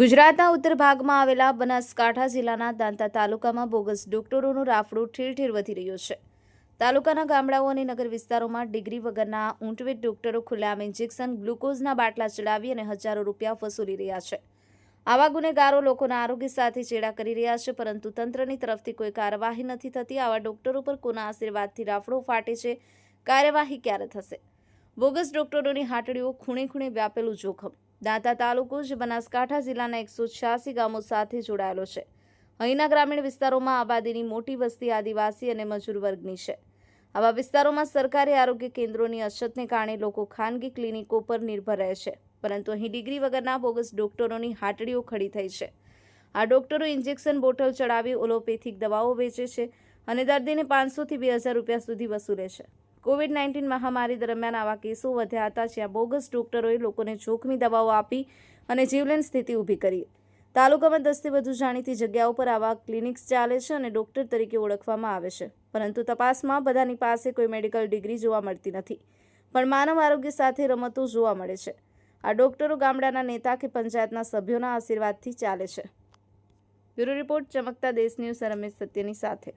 ગુજરાતના ઉત્તર ભાગમાં આવેલા બનાસકાંઠા જિલ્લાના દાંતા તાલુકામાં બોગસ ડોક્ટરોનું રાફડું ઠેર ઠેર વધી રહ્યું છે. તાલુકાના ગામડાઓ અને નગર વિસ્તારોમાં ડિગ્રી વગરના ઊંટવેટ ડોક્ટરો ખુલ્લામ ઇન્જેક્શન, ગ્લુકોઝના બાટલા ચડાવી અને હજારો રૂપિયા વસૂલી રહ્યા છે. આવા ગુનેગારો લોકોના આરોગ્ય સાથે ચેડા કરી રહ્યા છે, પરંતુ તંત્રની તરફથી કોઈ કાર્યવાહી નથી થતી. આવા ડોક્ટરો પર કોના આશીર્વાદથી રાફડો ફાટે છે? કાર્યવાહી ક્યારે થશે? બોગસ ડોક્ટરોની હાટડીઓ ખૂણે ખૂણે વ્યાપેલું જોખમ દાંતા તાલુકો જ બનાસકાંઠા જિલ્લાના એકસો છ્યાસી ગામો સાથે જોડાયેલો છે. અહીંના ગ્રામીણ વિસ્તારોમાં આબાદીની મોટી વસ્તી આદિવાસી અને મજૂર વર્ગની છે. આવા વિસ્તારોમાં સરકારી આરોગ્ય કેન્દ્રોની અછતને કારણે લોકો ખાનગી ક્લિનિકો પર નિર્ભર રહે છે, પરંતુ અહીં ડિગ્રી વગરના બોગસ ડોક્ટરોની હાટડીઓ ખડી થઈ છે. આ ડોક્ટરો ઇન્જેક્શન બોટલ ચડાવી ઓલોપેથિક દવાઓ વેચે છે અને દર્દીને પાંચસોથી બે હજાર રૂપિયા સુધી વસૂલે છે. કોવિડ નાઇન્ટીન મહામારી દરમિયાન આવા કેસો વધ્યા હતા, જ્યાં બોગસ ડોક્ટરોએ લોકોને જોખમી દવાઓ આપી અને જીવલેણ સ્થિતિ ઊભી કરી. તાલુકામાં દસથી વધુ જાણીતી જગ્યાઓ પર આવા ક્લિનિક્સ ચાલે છે અને ડોક્ટર તરીકે ઓળખવામાં આવે છે. પરંતુ તપાસમાં બધાની પાસે કોઈ મેડિકલ ડિગ્રી જોવા મળતી નથી. પણ માનવ આરોગ્ય સાથે રમતો જોવા મળે છે. આ ડોક્ટરો ગામડાના નેતા કે પંચાયતના સભ્યોના આશીર્વાદથી ચાલે છે. બ્યુરો રિપોર્ટ, ચમકતા દેશ ન્યૂઝ રમેશ સત્યની સાથે.